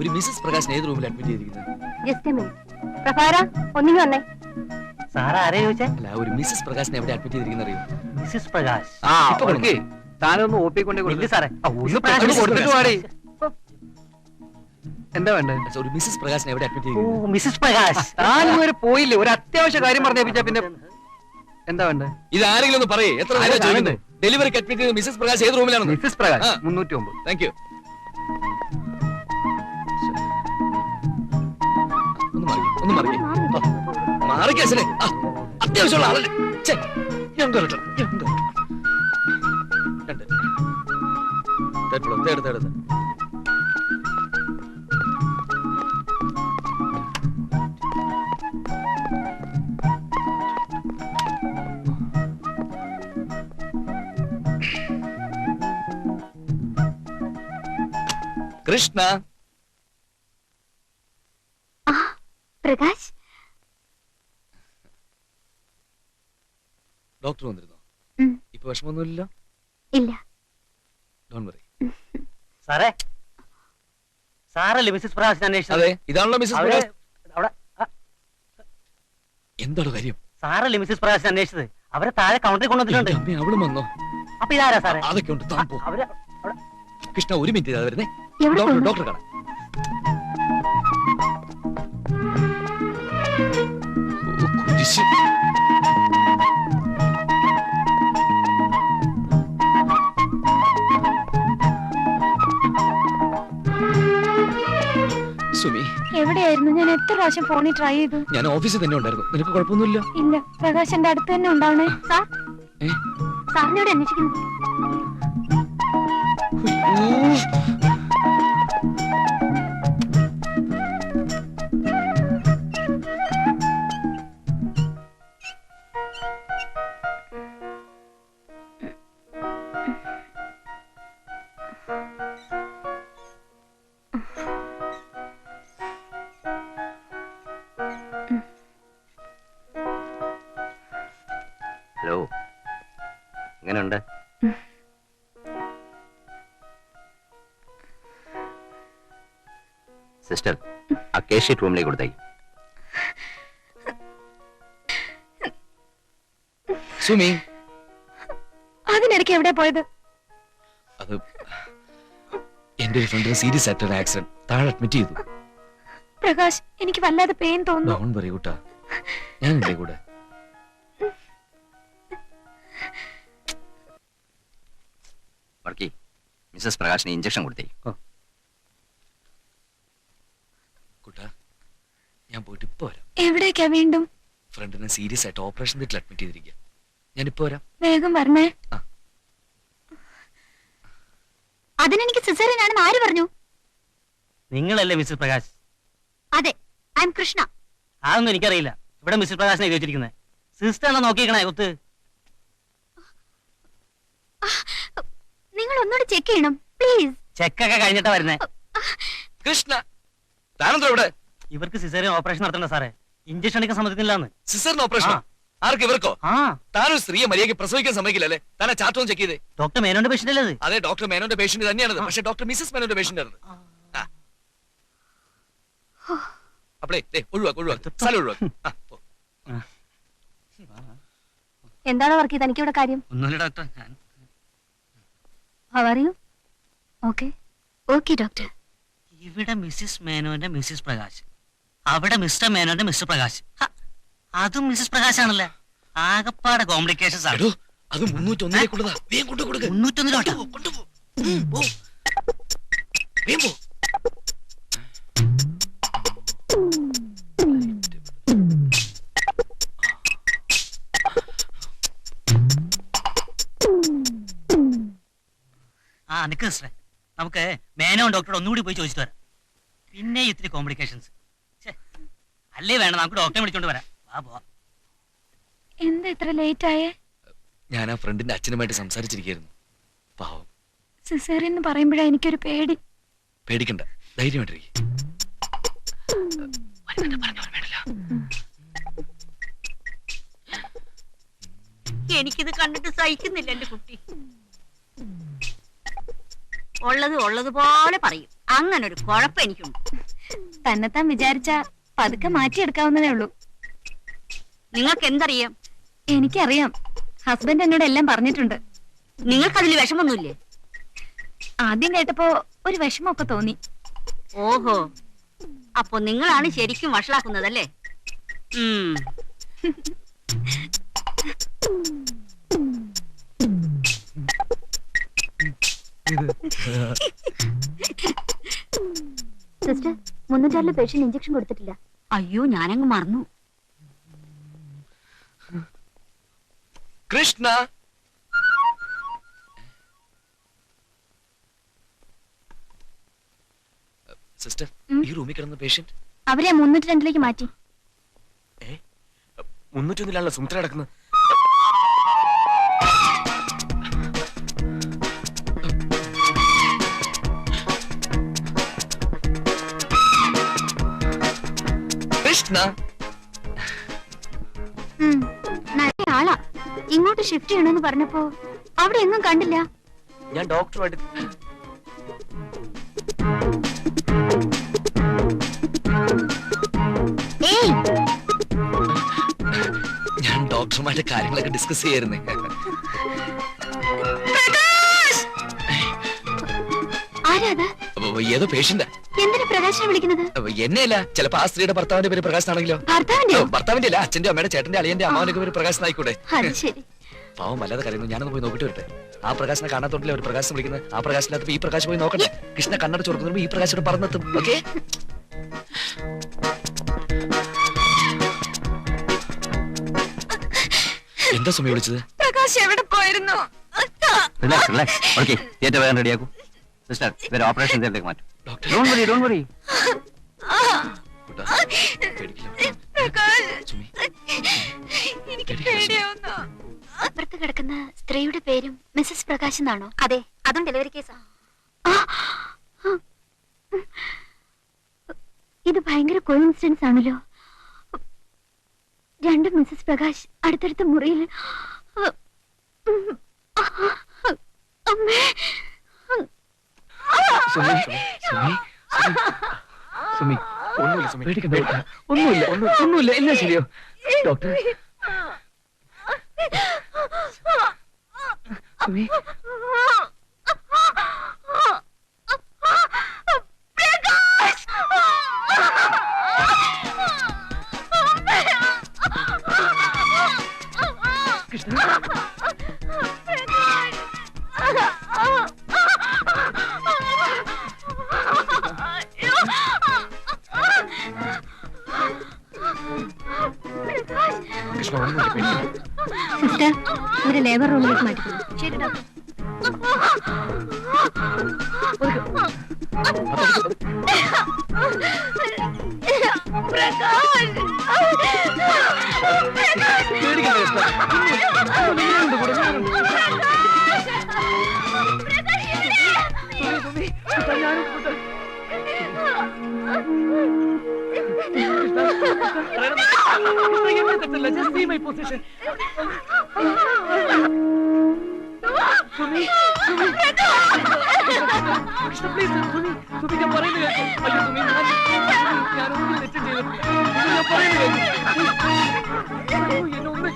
ഒരു മിസ്സസ് പ്രകാശിനെ ഏത് റൂമിൽ അഡ്മിറ്റ് ചെയ്തിരിക്കുന്നത്? ജസ്റ്റ് മിനിറ്റ് പ്രഭാര ഒന്നിങ്ങി വന്നേ. സാർ ആരെ ചോദിച്ചേ? അല്ല ഒരു മിസ്സസ് പ്രകാശിനെ എവിടെ അഡ്മിറ്റ് ചെയ്തിരിക്കുന്ന അറിയോ? മിസ്സിസ് പ്രകാശ്. ആ ഇപ്പൊ ഓക്കെ താനൊന്ന് ഒപ്പി കൊണ്ടേ ഇല്ല കൊടുക്ക്. സാറേ. ആ, ഒന്ന് പ്രകാശ് പെട്ടെന്ന് കൊടുത്തിട്ട് പാടി എന്താ വേണ്ടത് ഒരു മിസ്സസ് പ്രകാശിനെ എവിടെ അഡ്മിറ്റ് ഓ ചെയ്തിരിക്കുന്നത്? മിസ്സിസ് പ്രകാശ്. താൻ ഇതുവരെ പോയില്ലേ? ഒരു അത്യാവശ്യ കാര്യം പറഞ്ഞേപ്പിച്ചാ പിന്നെ എന്താ വേണ്ടത് ഇത് ആരെങ്കിലും ഒന്ന് പറയേ. എത്ര? ഡെലിവറിക്ക് അഡ്മിറ്റ് ചെയ്ത് മിസ്സസ് പ്രകാശ് ഏത് റൂമിലാണ് മിസ്സസ് പ്രകാശ് മുന്നൂറ്റി ഒമ്പത്. താങ്ക് യു ഒന്ന് മറികെ ഒന്ന് മാറിക്കേ അച്ഛനെ അത്യാവശ്യമുള്ള ആളല്ലേ. ഛെ, ഞാൻ കയറട്ടെ ഞാൻ കയറട്ടെ രണ്ട്. തേർഡ്. കൃഷ്ണ പ്രകാശ് ഡോക്ടർ വന്നിരുന്നോ. ഇപ്പൊ വിഷമമൊന്നുമില്ലല്ലോ ഇല്ല. ഡോൺ വറി സാറേ സാറല്ലേ മിസ്സിസ് പ്രകാശിനെ അന്വേഷിച്ചത്? അതെ ഇതാണല്ലോ മിസ്സസ് അവർ പ്രകാശ്. അവിടെ എന്താണ് കാര്യം? സാറല്ലേ മിസ്സിസ് പ്രകാശിനെ അന്വേഷിച്ചത്? അവരെ താഴെ കൗണ്ടറിൽ കൊണ്ടുവന്നിട്ടുണ്ട് എന്റെ അമ്മേ അവളും വന്നോ? അപ്പൊ ഇതാരാ സാറേ? അതൊക്കെ ഉണ്ട് താൻ പോ. അവർ കൃഷ്ണ ഒരു മിനിറ്റ് ഇതാ വരുന്നേ. എവിടെ ഡോക്ടർ പോകുന്നു? ഡോക്ടർ കാണാം. ഓ, കുരിശ്. സുമി. എവിടെയായിരുന്നു? ഞാൻ എത്ര പ്രാവശ്യം ഫോണിൽ ട്രൈ ചെയ്തു. ഞാൻ ഓഫീസിൽ തന്നെ ഉണ്ടായിരുന്നു. നിനക്ക് കുഴപ്പമൊന്നുമില്ല? ഇല്ല പ്രകാശ് എന്റെ അടുത്ത് തന്നെ ഉണ്ടാവണേ. സാർ? സാറിനോട് അന്വേഷിക്കുന്നു. എങ്ങനെയുണ്ട് സിസ്റ്റർ ആ കേസ് റൂമിലേക്ക് കൊടുത്തായി. സുമി. അതിനിടയ്ക്ക് എവിടെ പോയത്? അത് എന്റെ ഒരു ഫ്രണ്ടിന് സീരിയസ് ആയിട്ടൊരു ആക്സിഡന്റ് താഴെ അഡ്മിറ്റ് ചെയ്തു. പ്രകാശ് എനിക്ക് വല്ലാതെ പെയിൻ തോന്നുന്നു. ഡോൺ ഞാനില്ലേ കൂടെ? വർക്കി. മിസ്സസ് പ്രകാശിന് ഇഞ്ചക്ഷൻ കൊടുത്തേ. കൂട്ടാ ഞാൻ പോയിട്ട് ഇപ്പൊ വരാം. എവിടേക്കാ വീണ്ടും? ഫ്രണ്ടിനെ സീരിയസ് ആയിട്ട് ഓപ്പറേഷൻ വീട്ടിൽ അഡ്മിറ്റ് ചെയ്തിരിക്കുക ഞാൻ ഇപ്പൊ വരാം. വേഗം വരണേ. ആ. അതിനെനിക്ക് സിസേറിയനാണെന്ന് ആര് പറഞ്ഞു? നിങ്ങളല്ലേ മിസ്റ്റർ പ്രകാശ്? അതെ ഐ എം കൃഷ്ണ. അതൊന്നും എനിക്കറിയില്ല. ഇവിടെ മിസ്റ്റർ പ്രകാശിനെ എഴുതി വെച്ചിരിക്കുന്നത് സിസ്റ്റർ ആണോ നോക്കിയിരിക്കണേ ഒത്ത് നിങ്ങൾ ഒന്നുകൂടി ചെക്ക് ചെയ്യണം പ്ലീസ് ചെക്കൊക്കെ കഴിഞ്ഞിട്ടാ വരുന്നേ. കൃഷ്ണ താനെന്തോ ഇവിടെ? ഇവർക്ക് സിസേറിയൻ ഓപ്പറേഷൻ നടത്തണ്ട സാറേ. ഇഞ്ചക്ഷൻ എടുക്കാൻ സമ്മതിക്കുന്നില്ലാന്ന്. സിസറിന് ഓപ്പറേഷൻ ആർക്ക് ഇവർക്കോ? ആ. താനൊരു സ്ത്രീയെ മര്യാദയ്ക്ക് പ്രസവിക്കാൻ സമ്മതിക്കില്ലല്ലേ? താനെ ചാർട്ട് ഒന്ന് ചെക്ക് ചെയ്തേ. ഡോക്ടർ മേനോന്റെ പേഷ്യന്റ് അല്ലേ അത്? അതെ ഡോക്ടർ മേനോന്റെ പേഷ്യന്റ് തന്നെയാണ് പക്ഷെ ഡോക്ടർ മിസസ് മേനോന്റെ പേഷ്യന്റ് ആണ് അപ്പളേ ദേ, ഒഴിവാക്ക് ഒഴിവാക്ക്. സ്ഥലം ഒഴിവാക്ക്. എന്താണ് വർക്ക് തനിക്ക് ഇവിടെ കാര്യം? ഒന്നുമില്ല ഡോക്ടർ ഞാൻ അറിയൂ ഓക്കെ ഓക്കെ ഡോക്ടർ ഇവിടെ മിസ്സിസ് മേനോന്റെ മിസ്സിസ് പ്രകാശ്. അവിടെ മിസ്റ്റർ മേനോന്റെ മിസ്റ്റർ പ്രകാശ്. ഹ, അതും മിസ്സിസ് പ്രകാശ് ആണല്ലേ? ആകപ്പാടെ കോംപ്ലിക്കേഷൻസ് ആണ്. എടോ അത് മുന്നൂറ്റൊന്നിലേക്കുള്ളതാ വേഗം കൊണ്ടു കൊടുക്ക്. മുന്നൂറ്റൊന്നിലോട്ടോ? കൊണ്ടുപോ ഉം, പോ. വേഗം പോ. നിക്ക് സിസ്റ്ററെ. നമുക്ക് മേനോൻ ഡോക്ടറോട് ഒന്നുകൂടി പോയി ചോദിച്ചിട്ട് വരാം. പിന്നെ ഇത്തിരി കോംപ്ലിക്കേഷൻസ് അല്ലേ വേണം നമുക്ക് ഡോക്ടറെ വിളിച്ചോണ്ട് വരാം. വാ പോവാ. എന്താ ഇത്ര ലേറ്റ് ആയേ? ഞാൻ ആ ഫ്രണ്ടിന്റെ അച്ഛനുമായിട്ട് സംസാരിച്ചിരിക്കുന്നു പാവം. സിസേറിയൻ എന്ന് പറയുമ്പോഴാ എനിക്കൊരു പേടി. പേടിക്കണ്ട. ധൈര്യമായിട്ടിരിക്കും. എനിക്കിത് കണ്ടിട്ട് സഹിക്കുന്നില്ല എന്റെ കുട്ടി. ഉള്ളത് ഉള്ളതുപോലെ പറയും. അങ്ങനെ ഒരു കുഴപ്പം എനിക്കുണ്ട്. തന്നെത്താൻ വിചാരിച്ച പതുക്കെ മാറ്റിയെടുക്കാവുന്നതേ ഉള്ളൂ. നിങ്ങൾക്ക് എന്തറിയാം എനിക്കറിയാം. ഹസ്ബൻഡ് എന്നോട് എല്ലാം പറഞ്ഞിട്ടുണ്ട്. നിങ്ങൾക്കതിൽ വിഷമൊന്നുമില്ലേ ആദ്യം കേട്ടപ്പോ ഒരു വിഷമമൊക്കെ തോന്നി. ഓഹോ. അപ്പൊ നിങ്ങളാണ് ശരിക്കും വഷളാക്കുന്നതല്ലേ? ഉം. സിസ്റ്റർ മുന്നൂറ്റാറിലെ പേഷ്യന്റ് ഇഞ്ചക്ഷൻ കൊടുത്തിട്ടില്ല. അയ്യോ ഞാനങ്ങ് മറന്നു. കൃഷ്ണ. സിസ്റ്റർ ഈ റൂമിൽ കിടന്ന പേഷ്യന്റ് അവരെ മുന്നൂറ്റി രണ്ടിലേക്ക് മാറ്റി. മുന്നൂറ്റൊന്നിലാണല്ലോ സുമിത്ര കിടക്കുന്നത്. കൃഷ്ണ നല്ല ആളാ. ഇങ്ങോട്ട് ഷിഫ്റ്റ് ചെയ്യണമെന്ന് പറഞ്ഞപ്പോ അവിടെ എങ്ങും കണ്ടില്ല. ഞാൻ ഡോക്ടറുമായിട്ട് ഞാൻ ഡോക്ടറുമായിട്ട് കാര്യങ്ങളൊക്കെ ഡിസ്കസ് ചെയ്യായിരുന്നേ. ഏതോ പേഷ്യന്റാ എന്തിനാ പ്രകാശനെ വിളിക്കുന്നത്? അപ്പൊ എന്നെയല്ല. ചിലപ്പോ ആ സ്ത്രീയുടെ ഭർത്താവിന്റെ പേര് പ്രകാശ് ആണെങ്കിലോ ഭർത്താവിന്റെ ഭർത്താവിന്റെ അല്ല അച്ഛന്റെ അമ്മയുടെ ചേട്ടന്റെ അളിയന്റെ അമ്മാവന്റെ പേര് പ്രകാശ് ആയിക്കൂടെ അത് ശരി. പാവം വല്ലാതെ കരയുന്നു ഞാനൊന്ന് പോയി നോക്കിട്ട് വരട്ടെ. ആ പ്രകാശനെ കാണാത്തോണ്ടല്ലേ ഒരു പ്രകാശം വിളിക്കുന്നത്? ആ പ്രകാശിനകത്ത് ഈ പ്രകാശ് പോയി നോക്കട്ടെ. കൃഷ്ണ കണ്ണട ചോർക്കുന്നതിന് ഈ പ്രകാശോട് പറന്നെത്തും. ഓക്കെ? എന്താ സുമി വിളിച്ചത്? പ്രകാശ് എവിടെ പോയിരുന്നു? റിലാക്സ് റിലാക്സ് ഓക്കെ ഏറ്റവും വേഗം റെഡിയാക്കൂ സിസ്റ്റർ ഇവരെ ഓപ്പറേഷൻ തിയേറ്ററിലേക്ക് മാറ്റും. ഡോണ്ട് വറി ഡോണ്ട് വറി പേടിക്കില്ല. സുമി. അപ്പുറത്ത് കിടക്കുന്ന സ്ത്രീയുടെ പേരും മിസ്സസ് പ്രകാശ് എന്നാണോ? അതെ അതും ഡെലിവറി കേസാ ഇത് ഭയങ്കര കോയിൻസിഡൻസ് ആണല്ലോ. രണ്ട് മിസ്സസ് പ്രകാശ് അടുത്തടുത്ത മുറിയിൽ അമ്മേ സുമി സുമി സുമി ഒന്നുമില്ല സുമി. പേടിക്കണ്ട ഒന്നുമില്ല ഒന്നും- ഒന്നുമില്ല എല്ലാം ശരിയോ ഡോക്ടർ സുമി. സിസ്റ്റർ ഇവരെ ലേബർ റൂമിലേക്ക് മാറ്റിക്കുന്നു ശരി ഡോക്ടർ. പേടിക്കണ്ട കൃഷ്ണ തെറ്റല്ല just see my position Sumi Sumi Krishna please Sumi Sumi ഞാൻ പറയുന്നത് കേൾക്കും അയ്യോ സുമി ഞാൻ ഞാനൊന്നും തെറ്റും ചെയ്തിട്ടില്ല ഞാൻ പറയുന്നത് കേൾക്കും എന്നെ ഒന്ന്